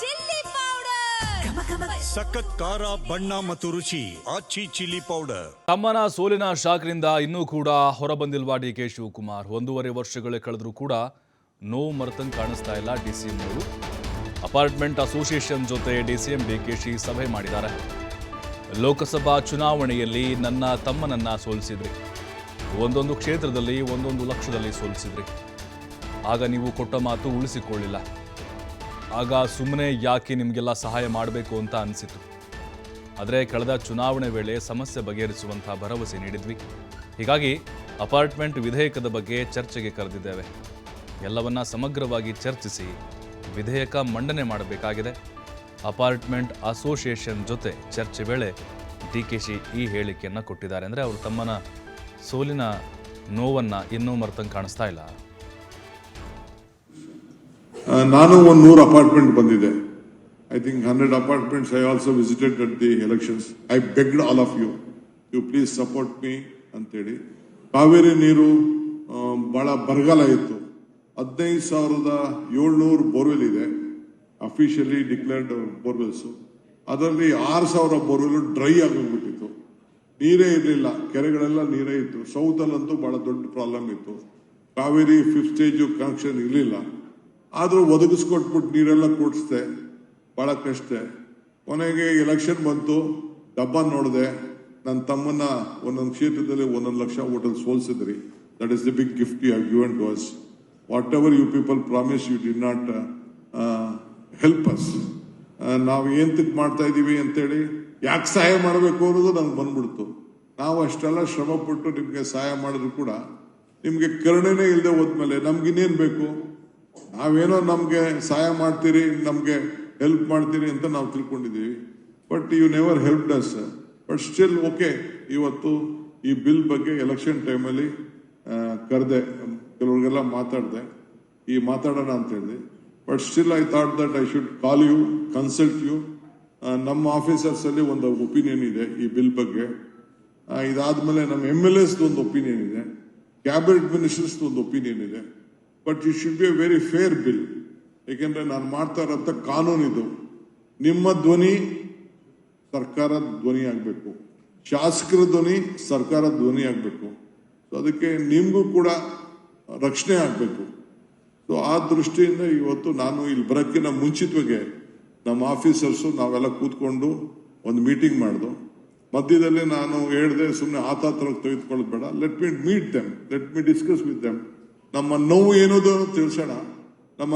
Chilli powder. ಸಖತ್ ಖಾರ ಬಣ್ಣ ಮತ್ತು ರುಚಿ ಆಚಿ ಚಿಲ್ಲಿ ಪೌಡರ್. ತಮ್ಮನ ಸೋಲಿನ ಶಾಕ್ರಿಂದ ಇನ್ನೂ ಕೂಡ ಹೊರಬಂದಿಲ್ವಾ ಡಿ ಕೆ ಶಿವಕುಮಾರ್. ಒಂದೂವರೆ ವರ್ಷಗಳೇ ಕಳೆದರೂ ಕೂಡ ನೋವು ಮರೆತಂಗೆ ಕಾಣಿಸ್ತಾ ಇಲ್ಲ ಡಿ ಸಿ ಎಂ ಅವರು. ಅಪಾರ್ಟ್ಮೆಂಟ್ ಅಸೋಸಿಯೇಷನ್ ಜೊತೆ D C M D K Shi ಸಭೆ ಮಾಡಿದ್ದಾರೆ. ಲೋಕಸಭಾ ಚುನಾವಣೆಯಲ್ಲಿ ನನ್ನ ತಮ್ಮನನ್ನ ಸೋಲಿಸಿದ್ರಿ. ಒಂದೊಂದು ಕ್ಷೇತ್ರದಲ್ಲಿ ಒಂದೊಂದು ಲಕ್ಷದಲ್ಲಿ ಸೋಲಿಸಿದ್ರಿ. ಆಗ ನೀವು ಕೊಟ್ಟ ಮಾತು ಉಳಿಸಿಕೊಳ್ಳಿಲ್ಲ. ಆಗ ಸುಮ್ಮನೆ ಯಾಕೆ ನಿಮಗೆಲ್ಲ ಸಹಾಯ ಮಾಡಬೇಕು ಅಂತ ಅನಿಸಿತು. ಆದರೆ ಕಳೆದ ಚುನಾವಣೆ ವೇಳೆ ಸಮಸ್ಯೆ ಬಗೆಹರಿಸುವಂತಹ ಭರವಸೆ ನೀಡಿದ್ವಿ. ಹೀಗಾಗಿ ಅಪಾರ್ಟ್ಮೆಂಟ್ ವಿಧೇಯಕದ ಬಗ್ಗೆ ಚರ್ಚೆಗೆ ಕರೆದಿದ್ದೇವೆ. ಎಲ್ಲವನ್ನ ಸಮಗ್ರವಾಗಿ ಚರ್ಚಿಸಿ ವಿಧೇಯಕ ಮಂಡನೆ ಮಾಡಬೇಕಾಗಿದೆ. ಅಪಾರ್ಟ್ಮೆಂಟ್ ಅಸೋಸಿಯೇಷನ್ ಜೊತೆ ಚರ್ಚೆ ವೇಳೆ ಡಿ ಕೆ ಶಿ ಈ ಹೇಳಿಕೆಯನ್ನು ಕೊಟ್ಟಿದ್ದಾರೆ. ಅಂದರೆ ಅವರು ತಮ್ಮನ ಸೋಲಿನ ನೋವನ್ನು ಇನ್ನೂ ಮರ್ತಂಗೆ ಕಾಣಿಸ್ತಾ ಇಲ್ಲ. ನಾನು ಒಂದು ನೂರು ಅಪಾರ್ಟ್ಮೆಂಟ್ ಬಂದಿದೆ. I think hundred apartments I also visited at the elections I begged all of you you please support me ಅಂತೇಳಿ. ಕಾವೇರಿ ನೀರು ಭಾಳ ಬರಗಾಲ ಇತ್ತು. ಹದಿನೈದು ಸಾವಿರದ ಏಳ್ನೂರು ಬೋರ್ವೆಲ್ ಇದೆ ಅಫಿಷಿಯಲಿ ಡಿಕ್ಲೇರ್ಡ್ ಬೋರ್ವೆಲ್ಸು. ಅದರಲ್ಲಿ ಆರು ಸಾವಿರ ಬೋರ್ವೆಲ್ ಡ್ರೈ ಆಗೋಗ್ಬಿಟ್ಟಿತ್ತು. ನೀರೇ ಇರಲಿಲ್ಲ, ಕೆರೆಗಳೆಲ್ಲ ನೀರೇ ಇತ್ತು. ಸೌತಲ್ಲಂತೂ ಭಾಳ ದೊಡ್ಡ ಪ್ರಾಬ್ಲಮ್ ಇತ್ತು. ಕಾವೇರಿ ಫಿಫ್ತ್ ಸ್ಟೇಜು ಕನೆಕ್ಷನ್ ಇರಲಿಲ್ಲ. ಆದರೂ ಒದಗಿಸ್ಕೊಟ್ಬಿಟ್ಟು ನೀರೆಲ್ಲ ಕೂಡಿಸ್ದೆ. ಭಾಳ ಕಷ್ಟ. ಕೊನೆಗೆ ಎಲೆಕ್ಷನ್ ಬಂತು, ಡಬ್ಬ ನೋಡಿದೆ. ನನ್ನ ತಮ್ಮನ್ನ ಒಂದೊಂದು ಕ್ಷೇತ್ರದಲ್ಲಿ ಒಂದೊಂದು ಲಕ್ಷ ಓಟಲ್ ಸೋಲ್ಸಿದ್ರಿ. That is the big gift you have given to us whatever you people promise you did not help us ನಾವು ಏನ್ ತಿಕ್ ಮಾಡ್ತಾ ಇದ್ದೀವಿ ಅಂತೇಳಿ ಯಾಕೆ ಸಹಾಯ ಮಾಡಬೇಕು ಅನ್ನೋದು ನಂಗೆ ಬಂದ್ಬಿಡ್ತು. ನಾವು ಅಷ್ಟೆಲ್ಲ ಶ್ರಮ ಪಟ್ಟು ನಿಮಗೆ ಸಹಾಯ ಮಾಡಿದ್ರು ಕೂಡ ನಿಮಗೆ ಕರುಣೆನೇ ಇಲ್ಲದೆ ಹೋದ್ಮೇಲೆ ನಮ್ಗೆ ಇನ್ನೇನ್ ಬೇಕು? ನಾವೇನೋ ನಮಗೆ ಸಹಾಯ ಮಾಡ್ತೀರಿ, ನಮಗೆ ಹೆಲ್ಪ್ ಮಾಡ್ತೀರಿ ಅಂತ ನಾವು ತಿಳ್ಕೊಂಡಿದ್ದೀವಿ. But you never help does but still okay ಇವತ್ತು ಈ ಬಿಲ್ ಬಗ್ಗೆ ಎಲೆಕ್ಷನ್ ಟೈಮಲ್ಲಿ ಕರೆದೆ, ಕೆಲವ್ರಿಗೆಲ್ಲ ಮಾತಾಡಿದೆ. ಈ ಮಾತಾಡೋಣ ಅಂತ ಹೇಳಿದೆ. But still I thought that I should call you consult you ನಮ್ಮ ಆಫೀಸರ್ಸ್ ಅಲ್ಲಿ ಒಂದು ಒಪಿನಿಯನ್ ಇದೆ ಈ ಬಿಲ್ ಬಗ್ಗೆ. ಇದಾದ ಇದಾದ್ಮೇಲೆ ನಮ್ಮ ಎಂ ಎಲ್ ಎಸ್ದು ಒಂದು ಒಪಿನಿಯನ್ ಇದೆ. ಕ್ಯಾಬಿನೆಟ್ ಮಿನಿಸ್ಟರ್ಸ್ ಒಂದು ಒಪಿನಿಯನ್ ಇದೆ. But it should be a very fair bill ಏಕೆಂದ್ರೆ ನಾನು ಮಾಡ್ತಾ ಇರೋಂಥ ಕಾನೂನು ಇದು. ನಿಮ್ಮ ಧ್ವನಿ ಸರ್ಕಾರದ ಧ್ವನಿ ಆಗಬೇಕು. ಶಾಸಕರ ಧ್ವನಿ ಸರ್ಕಾರದ ಧ್ವನಿ ಆಗಬೇಕು. ಸೊ ಅದಕ್ಕೆ ನಿಮಗೂ ಕೂಡ ರಕ್ಷಣೆ ಆಗಬೇಕು. ಸೊ ಆ ದೃಷ್ಟಿಯಿಂದ ಇವತ್ತು ನಾನು ಇಲ್ಲಿ ಬರೋಕ್ಕಿಂತ ಮುಂಚಿತವಾಗಿ ನಮ್ಮ ಆಫೀಸರ್ಸು ನಾವೆಲ್ಲ ಕೂತ್ಕೊಂಡು ಒಂದು ಮೀಟಿಂಗ್ ಮಾಡ್ದು. ಮಧ್ಯದಲ್ಲಿ ನಾನು ಹೇಳಿದೆ ಸುಮ್ಮನೆ ಆತಾತ್ರ ತೆಗೆದುಕೊಳ್ಳೋದು ಬೇಡ. Let me meet them let me discuss with them ನಮ್ಮ ನೋವು ಏನೋದು ತಿಳಿಸೋಣ. ನಮ್ಮ